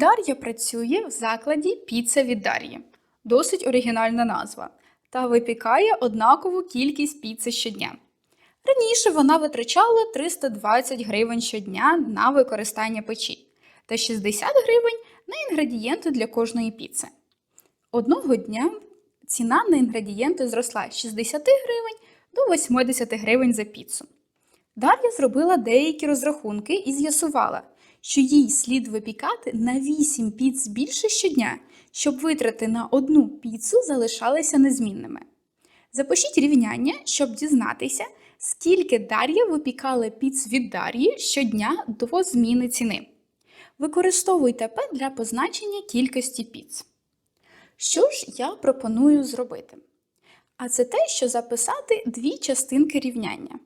Дар'я працює в закладі Піца від Дар'ї. Досить оригінальна назва. Та випікає однакову кількість піци щодня. Раніше вона витрачала 320 гривень щодня на використання печі та 60 гривень на інгредієнти для кожної піци. Одного дня ціна на інгредієнти зросла з 60 гривень до 80 гривень за піцу. Дар'я зробила деякі розрахунки і з'ясувала, що їй слід випікати на 8 піц більше щодня, щоб витрати на одну піцу залишалися незмінними. Запишіть рівняння, щоб дізнатися, скільки Дар'я випікала піц від Дар'ї щодня до зміни ціни. Використовуйте П для позначення кількості піц. Що ж я пропоную зробити? А це те, що записати дві частинки рівняння.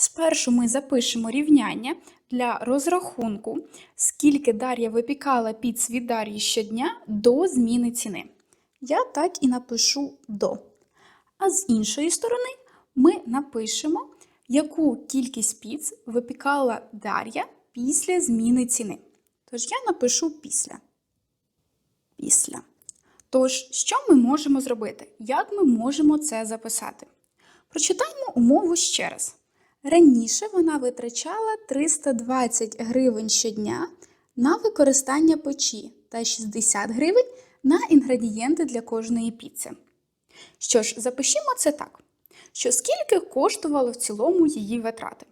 Спершу ми запишемо рівняння для розрахунку, скільки Дар'я випікала піц від Дар'ї щодня до зміни ціни. Я так і напишу до. А з іншої сторони ми напишемо, яку кількість піц випікала Дар'я після зміни ціни. Тож я напишу після. Після. Тож, що ми можемо зробити? Як ми можемо це записати? Прочитаймо умову ще раз. Раніше вона витрачала 320 гривень щодня на використання печі та 60 гривень на інгредієнти для кожної піци. Що ж, запишімо це так, що скільки коштувало в цілому її витрати?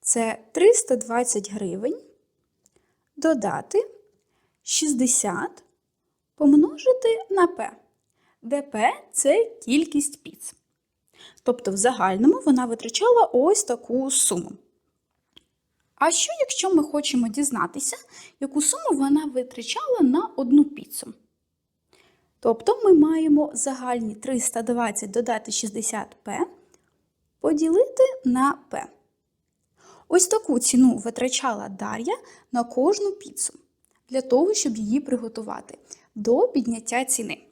Це 320 гривень додати 60 помножити на P, де P – це кількість піц. Тобто, в загальному вона витрачала ось таку суму. А що, якщо ми хочемо дізнатися, яку суму вона витрачала на одну піцу? Тобто ми маємо загальні 320 додати 60p поділити на p. Ось таку ціну витрачала Дар'я на кожну піцу для того, щоб її приготувати до підняття ціни.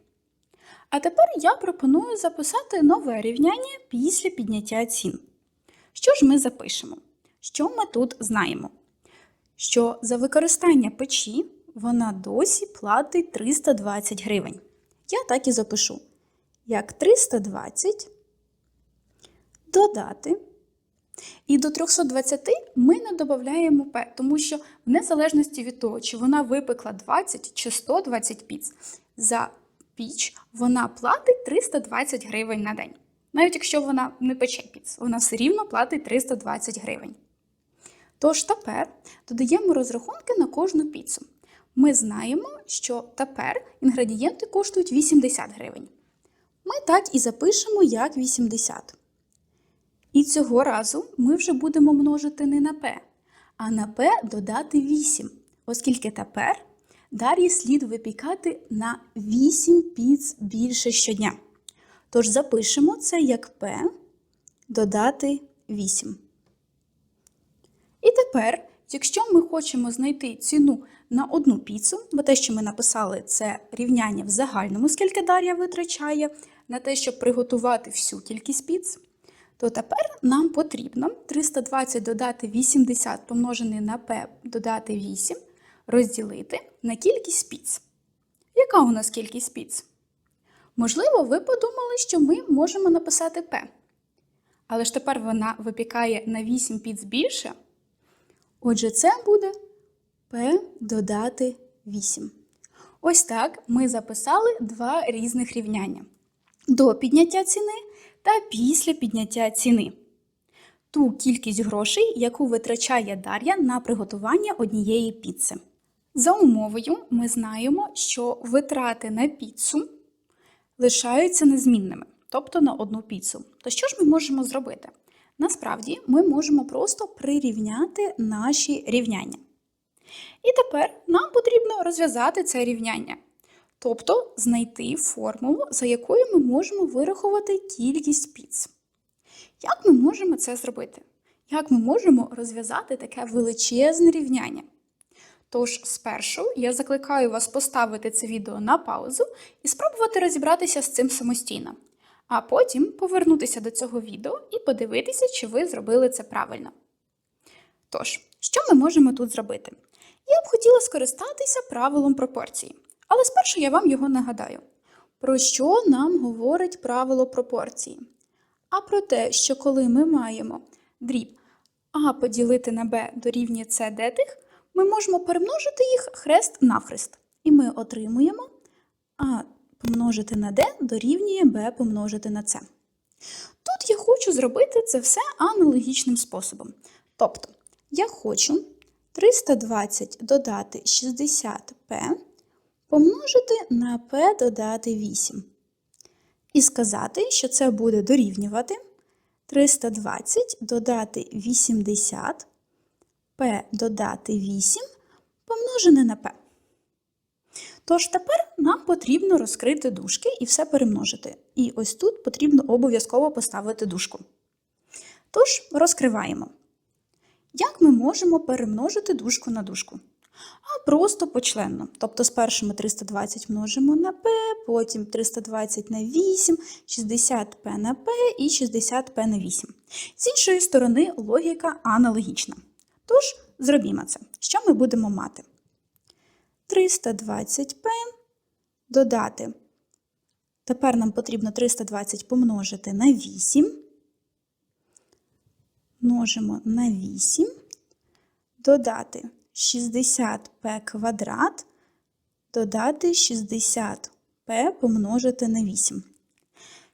А тепер я пропоную записати нове рівняння після підняття цін. Що ж ми запишемо? Що ми тут знаємо? Що за використання печі вона досі платить 320 гривень. Я так і запишу. Як 320 додати. І до 320 ми не додаємо P, тому що в незалежності від того, чи вона випекла 20 чи 120 піц, за піч вона платить 320 гривень на день. Навіть якщо вона не пече піц, вона все рівно платить 320 гривень. Тож тепер додаємо розрахунки на кожну піцу. Ми знаємо, що тепер інгредієнти коштують 80 гривень. Ми так і запишемо як 80. І цього разу ми вже будемо множити не на P, а на P додати 8, оскільки тепер Дар'ї слід випікати на 8 піц більше щодня. Тож запишемо це як P додати 8. І тепер, якщо ми хочемо знайти ціну на одну піцу, бо те, що ми написали, це рівняння в загальному, скільки Дар'я витрачає, на те, щоб приготувати всю кількість піц, то тепер нам потрібно 320 додати 80 помножений на P додати 8 розділити на кількість піц. Яка у нас кількість піц? Можливо, ви подумали, що ми можемо написати P. Але ж тепер вона випікає на 8 піц більше. Отже, це буде P додати 8. Ось так ми записали два різних рівняння: до підняття ціни та після підняття ціни. Ту кількість грошей, яку витрачає Дар'я на приготування однієї піци. За умовою, ми знаємо, що витрати на піцу лишаються незмінними, тобто на одну піцу. То що ж ми можемо зробити? Насправді, ми можемо просто прирівняти наші рівняння. І тепер нам потрібно розв'язати це рівняння, тобто знайти формулу, за якою ми можемо вирахувати кількість піц. Як ми можемо це зробити? Як ми можемо розв'язати таке величезне рівняння? Тож, спершу я закликаю вас поставити це відео на паузу і спробувати розібратися з цим самостійно, а потім повернутися до цього відео і подивитися, чи ви зробили це правильно. Тож, що ми можемо тут зробити? Я б хотіла скористатися правилом пропорції. Але спершу я вам його нагадаю. Про що нам говорить правило пропорції? А про те, що коли ми маємо дріб А поділити на Б дорівнює С детих, ми можемо перемножити їх хрест навхрест. І ми отримуємо А помножити на Д дорівнює Б помножити на С. Тут я хочу зробити це все аналогічним способом. Тобто, я хочу 320 додати 60p помножити на p додати 8. І сказати, що це буде дорівнювати 320 додати 80 p додати 8 помножене на p. Тож тепер нам потрібно розкрити дужки і все перемножити. І ось тут потрібно обов'язково поставити дужку. Тож розкриваємо. Як ми можемо перемножити дужку на дужку? А просто почленно. Тобто спершу ми 320 множимо на p, потім 320 на 8, 60p на p і 60p на 8. З іншої сторони, логіка аналогічна. Тож, зробімо це. Що ми будемо мати? 320p додати. Тепер нам потрібно 320 помножити на 8. Множимо на 8, додати 60p квадрат, додати 60p помножити на 8.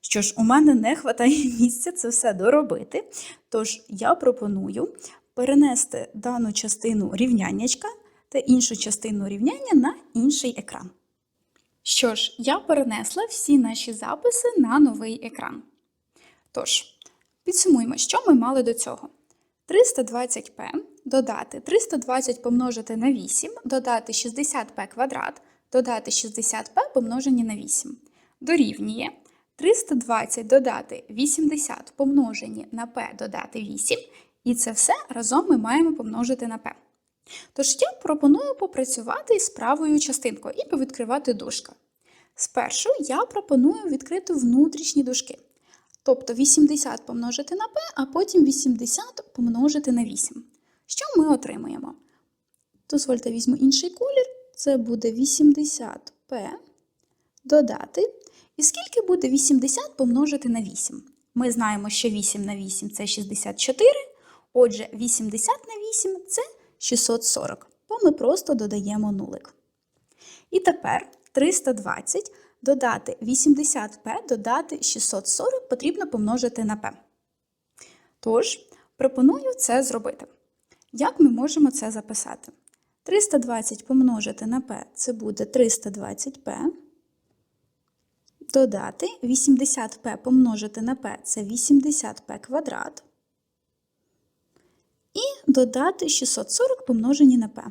Що ж, у мене не вистачає місця це все доробити, тож я пропоную перенести дану частину рівняннячка та іншу частину рівняння на інший екран. Що ж, я перенесла всі наші записи на новий екран. Тож, підсумуємо, що ми мали до цього. 320p додати 320 помножити на 8, додати 60p квадрат, додати 60p помножені на 8. Дорівнює 320 додати 80 помножені на p додати 8, і це все разом ми маємо помножити на p. Тож я пропоную попрацювати із правою частинкою і повідкривати дужки. Спершу я пропоную відкрити внутрішні дужки. Тобто 80 помножити на p, а потім 80 помножити на 8. Що ми отримаємо? Дозвольте, візьму інший колір. Це буде 80p додати. І скільки буде 80 помножити на 8? Ми знаємо, що 8 на 8 це 64. Отже, 80 на 8 це 640, то ми просто додаємо нулик. І тепер 320 додати 80p, додати 640 потрібно помножити на p. Тож, пропоную це зробити. Як ми можемо це записати? 320 помножити на p це буде 320p. Додати 80p помножити на p це 80p квадрат і додати 640 помножені на p.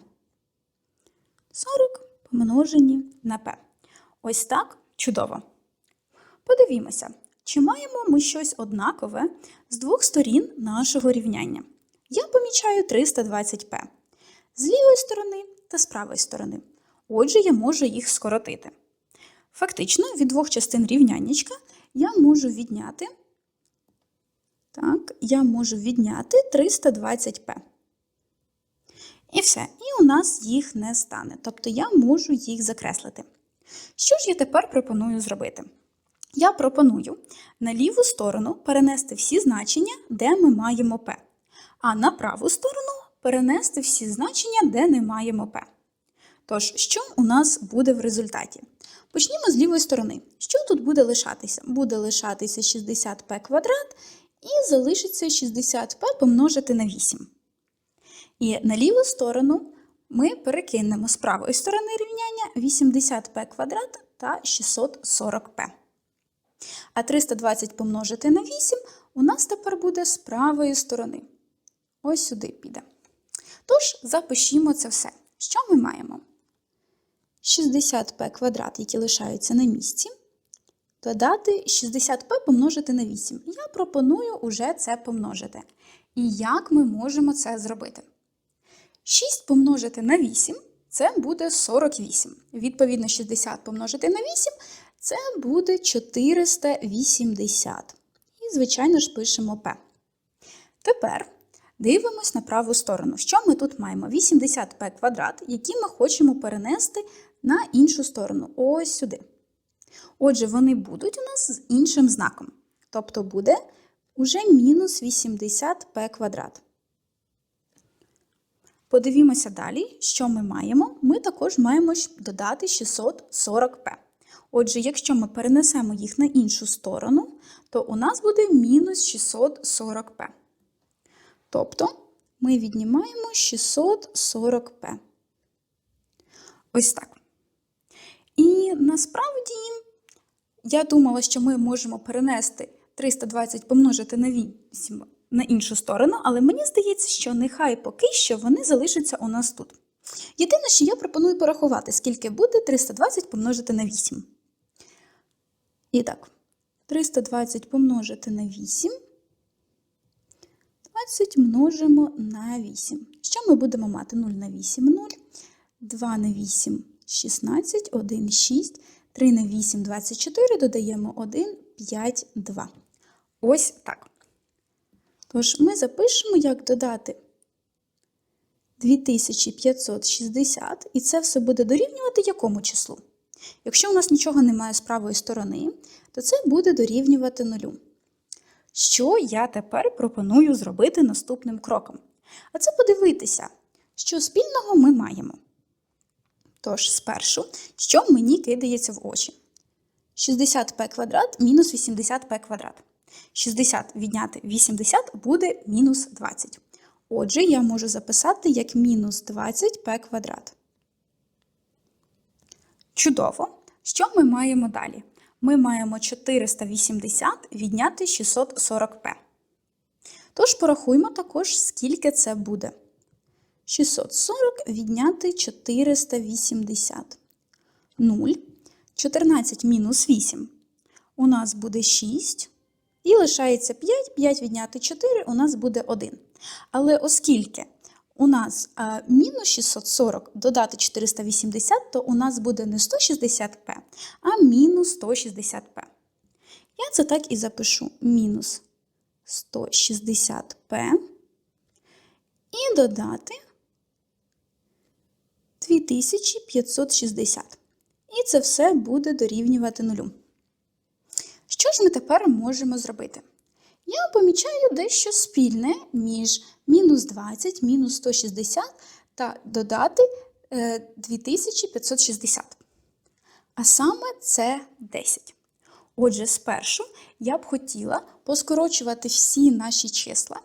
40 помножені на p. Ось так чудово. Подивімося, чи маємо ми щось однакове з двох сторін нашого рівняння. Я помічаю 320p з лівої сторони та з правої сторони. Отже, я можу їх скоротити. Фактично, від двох частин рівняннячка я можу відняти так, я можу відняти 320p. І все. І у нас їх не стане. Тобто я можу їх закреслити. Що ж я тепер пропоную зробити? Я пропоную на ліву сторону перенести всі значення, де ми маємо p, а на праву сторону перенести всі значення, де не маємо p. Тож, що у нас буде в результаті? Почнімо з лівої сторони. Що тут буде лишатися? Буде лишатися 60p квадрат і залишиться 60p помножити на 8. І на ліву сторону ми перекинемо з правої сторони рівняння 80p квадрат та 640p. А 320 помножити на 8 у нас тепер буде з правої сторони. Ось сюди піде. Тож, запишімо це все. Що ми маємо? 60p квадрат, які лишаються на місці. Додати 60p помножити на 8. Я пропоную уже це помножити. І як ми можемо це зробити? 6 помножити на 8 це буде 48. Відповідно, 60 помножити на 8 це буде 480. І, звичайно ж, пишемо P. Тепер Дивимось на праву сторону. Що ми тут маємо? 80p квадрат, які ми хочемо перенести на іншу сторону. Ось сюди. Отже, вони будуть у нас з іншим знаком. Тобто буде уже мінус 80p квадрат. Подивімося далі, що ми маємо. Ми також маємо додати 640p. Отже, якщо ми перенесемо їх на іншу сторону, то у нас буде мінус 640p. Тобто ми віднімаємо 640p. Ось так. І насправді я думала, що ми можемо перенести 320 помножити на 8 на іншу сторону, але мені здається, що нехай поки що вони залишаться у нас тут. Єдине, що я пропоную порахувати, скільки буде 320 помножити на 8. І так, 320 помножити на 8. 20 множимо на 8. Що ми будемо мати? 0 на 8 0, 2 на 8 16, 1 6, 3 на 8 24, додаємо 1, 5, 2. Ось так. Тож ми запишемо, як додати 2560, і це все буде дорівнювати якому числу? Якщо у нас нічого немає з правої сторони, то це буде дорівнювати нулю. Що я тепер пропоную зробити наступним кроком? А це подивитися, що спільного ми маємо. Тож, спершу, що мені кидається в очі? 60p квадрат мінус 80p квадрат. 60 відняти 80 буде мінус 20. Отже, я можу записати як мінус 20p квадрат. Чудово! Що ми маємо далі? Ми маємо 480 відняти 640p. Тож порахуємо також, скільки це буде. 640 відняти 480. 0. 14 мінус 8. У нас буде 6. І лишається 5. 5 відняти 4 у нас буде 1. Але оскільки у нас а, мінус 640 додати 480, то у нас буде не 160p, а мінус 160p. Я це так і запишу: мінус 160p. І додати 2560. І це все буде дорівнювати нулю. Що ж ми тепер можемо зробити? Я помічаю дещо спільне між мінус 20, мінус 160 та додати е, 2560. А саме це 10. Отже, спершу я б хотіла поскорочувати всі наші числа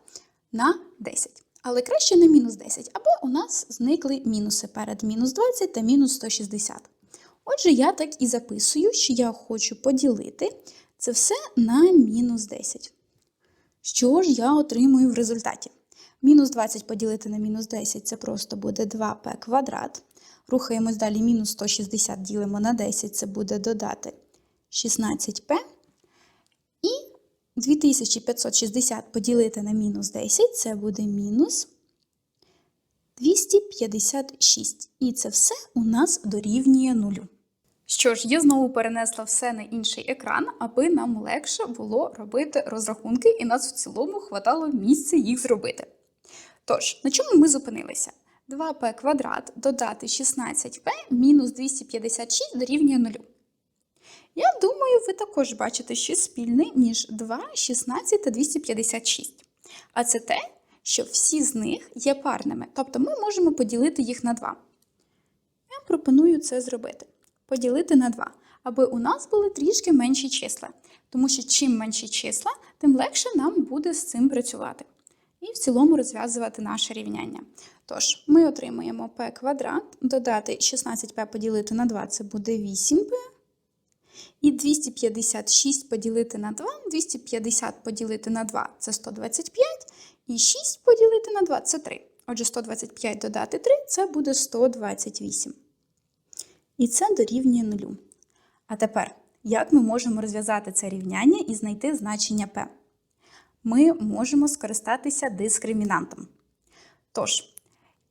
на 10. Але краще на мінус 10, або у нас зникли мінуси перед мінус 20 та мінус 160. Отже, я так і записую, що я хочу поділити це все на мінус 10. Що ж я отримую в результаті? Мінус 20 поділити на мінус 10 це просто буде 2p квадрат. Рухаємось далі, мінус 160 ділимо на 10, це буде додати 16p. І 2560 поділити на мінус 10 це буде мінус 256. І це все у нас дорівнює нулю. Що ж, я знову перенесла все на інший екран, аби нам легше було робити розрахунки, і нас в цілому хватало місця їх зробити. Тож, на чому ми зупинилися? 2p квадрат додати 16p мінус 256 дорівнює 0. Я думаю, ви також бачите щось спільне між 2, 16 та 256. А це те, що всі з них є парними, тобто ми можемо поділити їх на 2. Я пропоную це зробити. Поділити на 2, аби у нас були трішки менші числа. Тому що чим менші числа, тим легше нам буде з цим працювати. І в цілому розв'язувати наше рівняння. Тож, ми отримуємо p квадрат, додати 16p поділити на 2 це буде 8p. І 256 поділити на 2, 250 поділити на 2 це 125, і 6 поділити на 2 це 3. Отже, 125 додати 3 це буде 128. І це дорівнює нулю. А тепер, як ми можемо розв'язати це рівняння і знайти значення p? Ми можемо скористатися дискримінантом. Тож,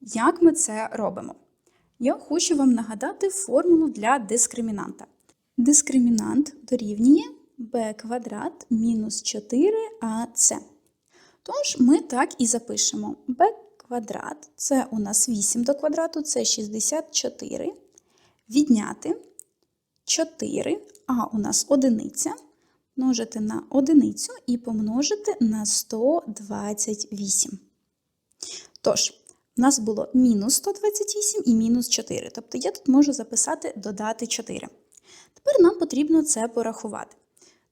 як ми це робимо? Я хочу вам нагадати формулу для дискримінанта. Дискримінант дорівнює b квадрат мінус 4ac. Тож ми так і запишемо b квадрат це у нас 8 до квадрату, це 64. Відняти 4, а у нас одиниця. Множити на одиницю і помножити на 128. Тож, у нас було мінус 128 і мінус 4. Тобто я тут можу записати додати 4. Тепер нам потрібно це порахувати.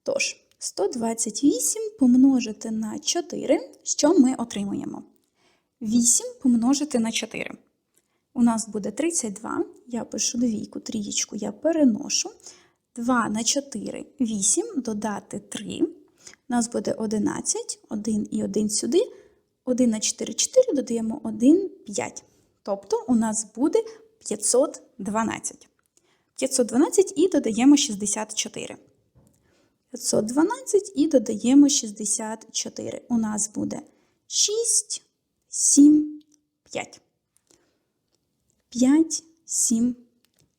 Тож, 128 помножити на 4, що ми отримуємо? 8 помножити на 4. У нас буде 32. Я пишу двійку, трієчку я переношу. 2 на 4 8, додати 3. У нас буде 11, 1 і 1 сюди. 1 на 4 4, додаємо 1 5. Тобто у нас буде 512. 512 і додаємо 64. 512 і додаємо 64. У нас буде 6, 7, 5. 5, 7,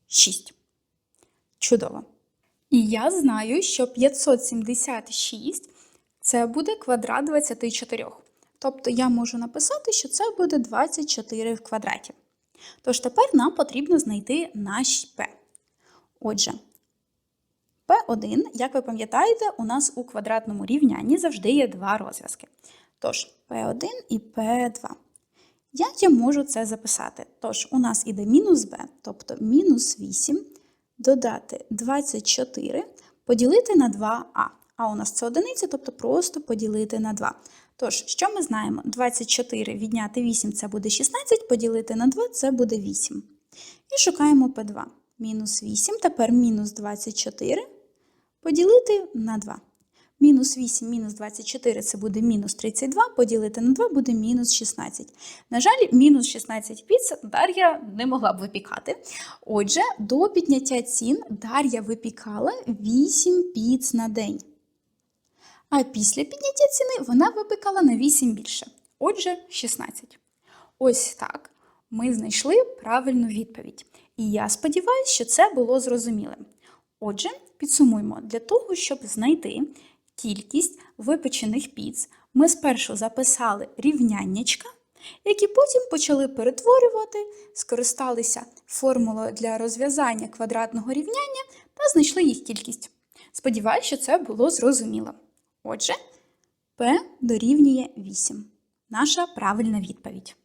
6. Чудово. І я знаю, що 576 це буде квадрат 24. Тобто я можу написати, що це буде 24 в квадраті. Тож тепер нам потрібно знайти наш P. Отже, P1, як ви пам'ятаєте, у нас у квадратному рівнянні завжди є два розв'язки. Тож, P1 і P2. Як я можу це записати? Тож, у нас іде мінус b, тобто мінус 8, додати 24, поділити на 2а. А у нас це одиниця, тобто просто поділити на 2. Тож, що ми знаємо? 24 відняти 8 це буде 16, поділити на 2 це буде 8. І шукаємо p2. Мінус 8, тепер мінус 24, поділити на 2. Мінус 8, мінус 24 це буде мінус 32, поділити на 2 буде мінус 16. На жаль, мінус 16 піц Дар'я не могла б випікати. Отже, до підняття цін Дар'я випікала 8 піц на день. А після підняття ціни вона випікала на 8 більше. Отже, 16. Ось так ми знайшли правильну відповідь. І я сподіваюся, що це було зрозумілим. Отже, підсумуємо, для того, щоб знайти кількість випечених піц, ми спершу записали рівняннячка, які потім почали перетворювати, скористалися формулою для розв'язання квадратного рівняння та знайшли їх кількість. Сподіваюся, що це було зрозуміло. Отже, P дорівнює 8. Наша правильна відповідь.